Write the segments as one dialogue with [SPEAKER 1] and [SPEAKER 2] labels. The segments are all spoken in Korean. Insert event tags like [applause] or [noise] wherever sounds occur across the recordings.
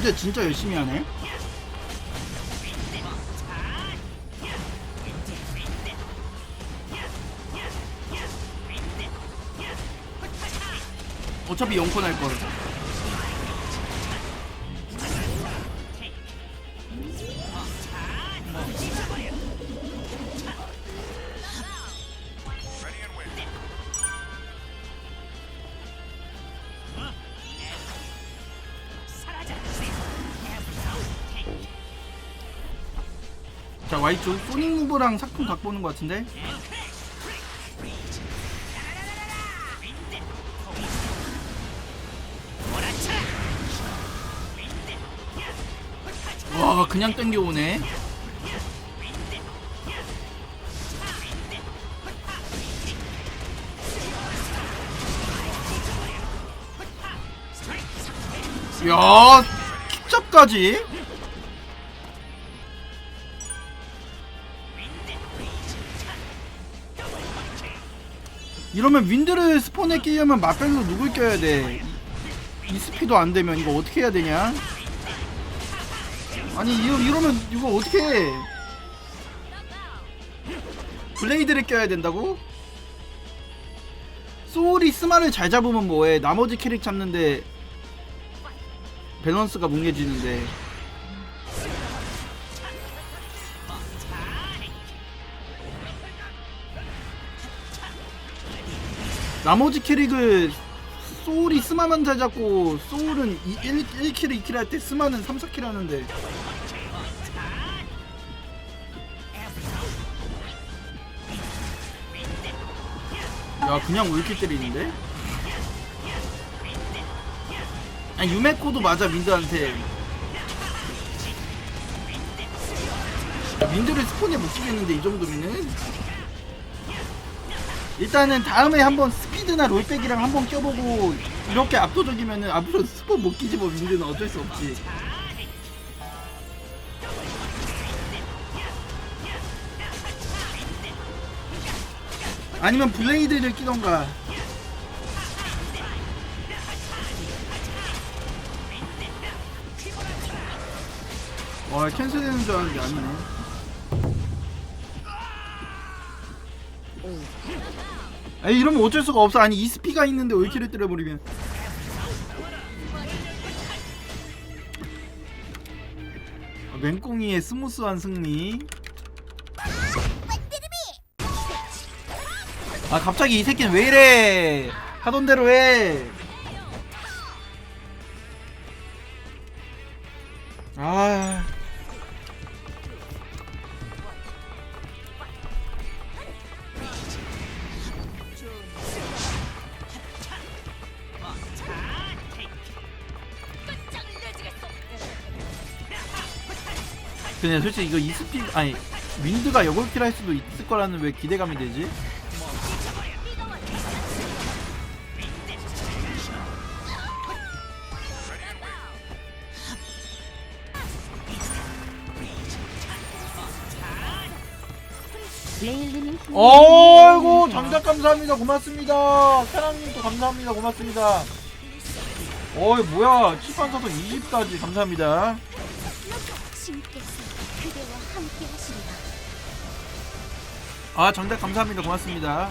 [SPEAKER 1] 문제 진짜 열심히 하네. 어차피 0코 날 걸. 자 Y쪽 소닉 무브랑 작품 갖고 오는 것 같은데? 와 그냥 땡겨오네. 야 킥잡까지 이러면 윈드를 스폰에 끼려면 마펠로 누굴 껴야 돼? 이, 이 스피도 안 되면 이거 어떻게 해야 되냐? 아니 이러, 이러면 이거 어떻게 해? 블레이드를 껴야 된다고? 소울이 스마를 잘 잡으면 뭐해? 나머지 캐릭 잡는데 밸런스가 뭉개지는데 나머지 캐릭을 소울이 스마만 잘 잡고 소울은 1, 1킬 2킬 할 때 스마는 3, 4킬 하는데. 야 그냥 올킬 때리는데? 아니 유메코도 맞아 민드한테. 민드를 스폰에 못 끼겠는데 이 정도면은 일단은 다음에 한번 스피드나 롤백이랑 한번 껴보고 이렇게 압도적이면은 앞으로 스폰 못 끼지 뭐 민드는 어쩔 수 없지. 아니면 블레이드를 끼던가. 와 캔슬되는 줄 알았는데 아니네 아니 이러면 어쩔 수가 없어. 아니 이스피가 있는데 올킬을 때려버리면 아, 맹꽁이의 스무스한 승리. 아 갑자기 이 새끼는 왜 이래? 하던 대로 해. 아. 근데 솔직히 이거 이스피 아니 윈드가 여골킬 할 수도 있을 거라는 왜 기대감이 되지? 어이구 장작 감사합니다. 고맙습니다. 사랑님도 감사합니다. 고맙습니다. 어이 뭐야. 칠판사선 20까지. 감사합니다 아 장작 감사합니다. 고맙습니다.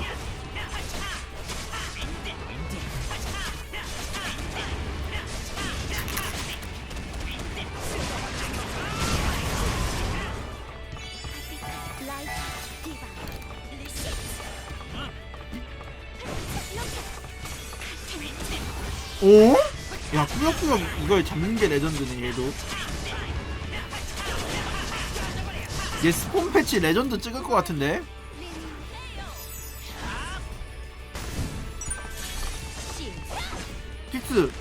[SPEAKER 1] 오? 야 꾸역꾸역 이걸 잡는 게 레전드네 얘도. 얘 스폰 패치 레전드 찍을 것 같은데 픽스.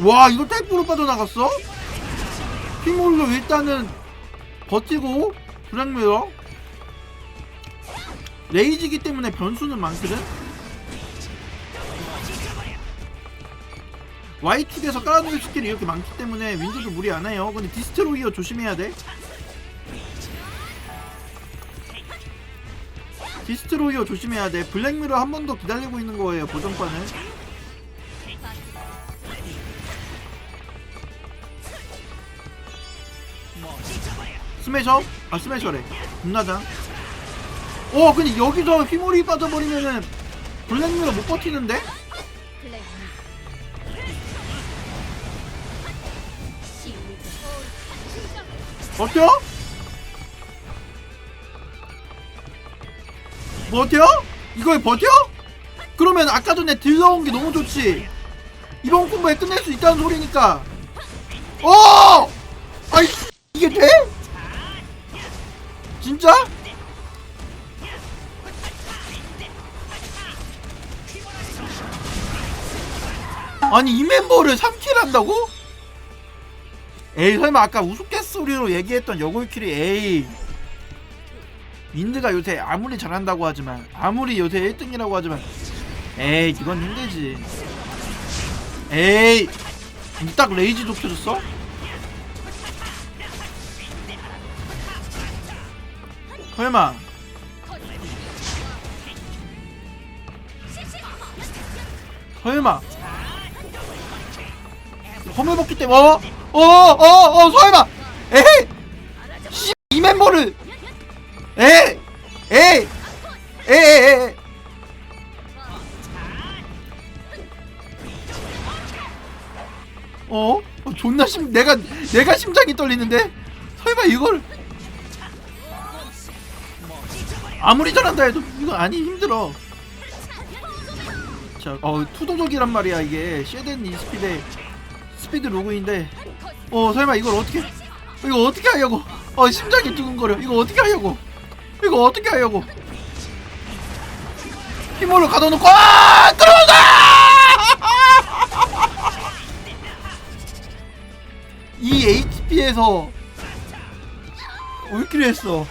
[SPEAKER 1] 와 이거 타이프로 빠져나갔어? 핑홀로 일단은 버티고 블랙미러 레이지기 때문에 변수는 많거든? Y2에서 깔아놓은 스킬이 이렇게 많기 때문에 윈도도 무리 안 해요. 근데 디스트로이어 조심해야 돼. 디스트로이어 조심해야 돼. 블랙미러 한 번 더 기다리고 있는 거예요 보정판은 스매셔? 아 스매셔래 분나장 오 근데 여기서 휘몰이 빠져버리면은 블랙mirror 못 버티는데? 버텨? 버텨? 이걸 버텨? 그러면 아까 전에 들러온 게 너무 좋지 이번 콤보에 끝낼 수 있다는 소리니까 어! 아이 이게 돼? 진짜? 아니 이 멤버를 3킬 한다고? 에이 설마 아까 우스갯소리로 얘기했던 여골킬이 에이 윈드가 요새 아무리 잘한다고 하지만 아무리 요새 1등이라고 하지만 에이 이건 힘들지 에이 딱 레이지 좁혀줬어? 설마 설마 허물 벗기 때문에 어? 어? 어? 어? 설마 에이 씨, 이 멤버를 에이 에이 에이 에이 어? 어? 존나 심 내가 내가 심장이 떨리는데 설마 이걸 아무리 잘한다 해도 이거 아니 힘들어. 자, 어 투도적이란 말이야 이게. 쉐덴 이 스피드 스피드 로그인데. 어 설마 이걸 어떻게 이거 어떻게 하려고? 어 심장이 두근거려. 이거 어떻게 하려고? 이거 어떻게 하려고? 힘으로 가둬놓고 아 들어온다! [laughs] 이 HP에서 올킬을 했어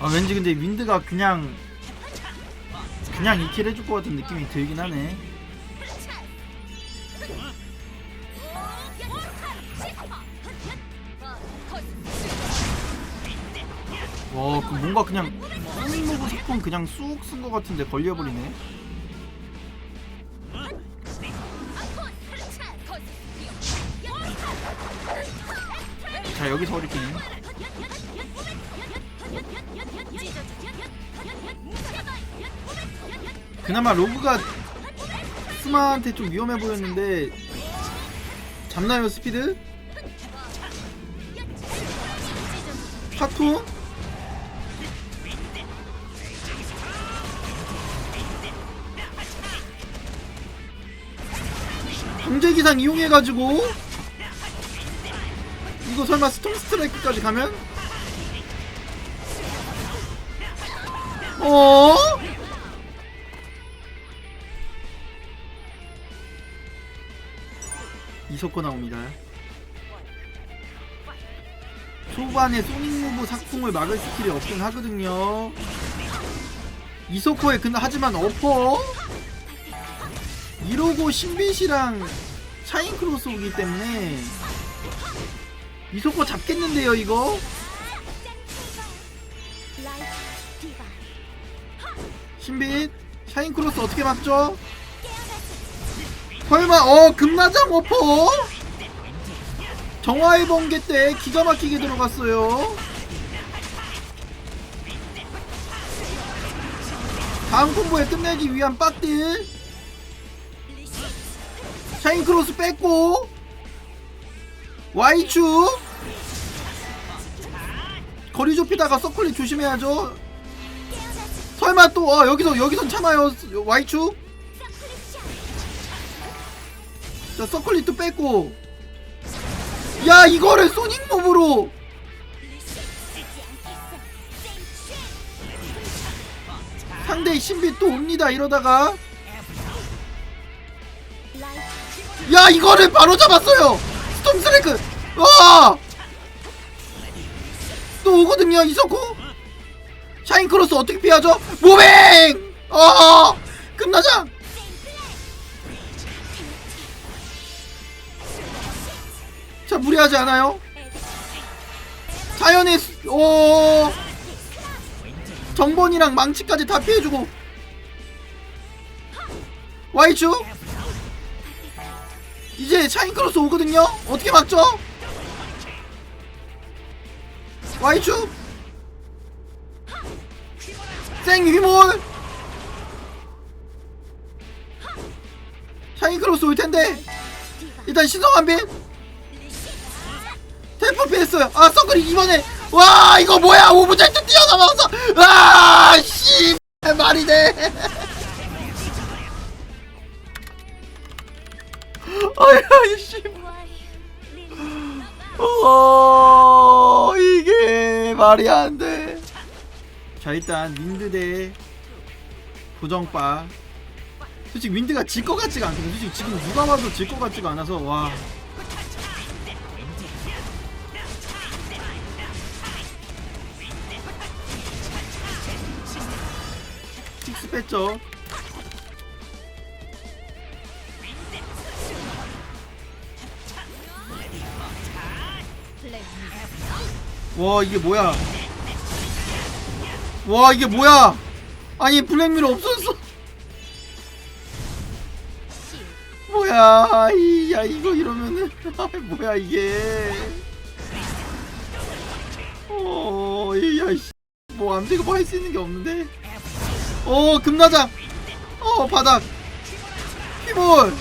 [SPEAKER 1] 아 왠지 근데 윈드가 그냥 그냥 2킬 해줄 것 같은 느낌이 들긴 하네 와, 그 뭔가 그냥 쏘닝모브 소품 그냥 쑥 쓴 것 같은데 걸려버리네. 자, 여기서 어리kin. 그나마 로그가 스마한테 좀 위험해 보였는데 잡나요 스피드? 파투? 강제기상 이용해가지고 이거 설마 스톰 스트라이크까지 가면? 어? 이석호 나옵니다. 초반에 소닉무브 sak풍을 막을 스킬이 없긴 하거든요. 이소코에 근데 하지만 어퍼 이러고 신빛이랑 샤인 크로스 오기 때문에 이소코 잡겠는데요 이거 신빛 샤인 크로스 어떻게 막죠? 설마 어 금나장 어퍼? 정화의 번개 때 기가 막히게 들어갔어요. 다음 콤보에 끝내기 위한 빡딜. 샤인 크로스 뺐고. Y축 거리 좁히다가 서클릿 조심해야죠. 설마 또 어, 여기서 여기선 참아요 Y축 자 서클릿도 뺐고 야 이거를 소닉 몹으로 상대 신비 또 옵니다 이러다가 야 이거를 바로 잡았어요 스톰 스레이크 와! 또 오거든요 이석호 샤인 크로스 어떻게 피하죠? 무빙! 어! 끝나자 무리하지 않아요? 자연의 수- 오! 정본이랑 망치까지 다 피해주고. 와이추 이제 샤인크로스 오거든요? 어떻게 막죠? 와이추 생휘몰 샤인크로스 올 텐데. 일단 신성 한빈 템포 피했어요 아 서클이 이번에 와 이거 뭐야 오브젝트 뛰어넘어서 아씨 말이 돼 [laughs] 아야 씨 어, 이게 말이 안 돼. 자, 일단 윈드 대 고정빠. 솔직히 윈드가 질 것 같지가 않거든. 솔직히 지금 누가 봐도 질 것 같지가 않아서 와.
[SPEAKER 2] 플레이.
[SPEAKER 1] 와 이게 뭐야? 와 이게 뭐야? 아니 블랙미러 없어졌어. 뭐야? 이, 야 이거 이러면은 [laughs] 아, 뭐야 이게? 어, 이야 씨. 뭐 암제가 뭐할 수 있는 게 없는데. 어 금나장. 어 바닥. 피볼.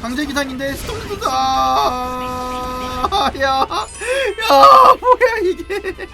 [SPEAKER 1] 강제 기상인데 스톰드다. 야, 야, 뭐야 이게?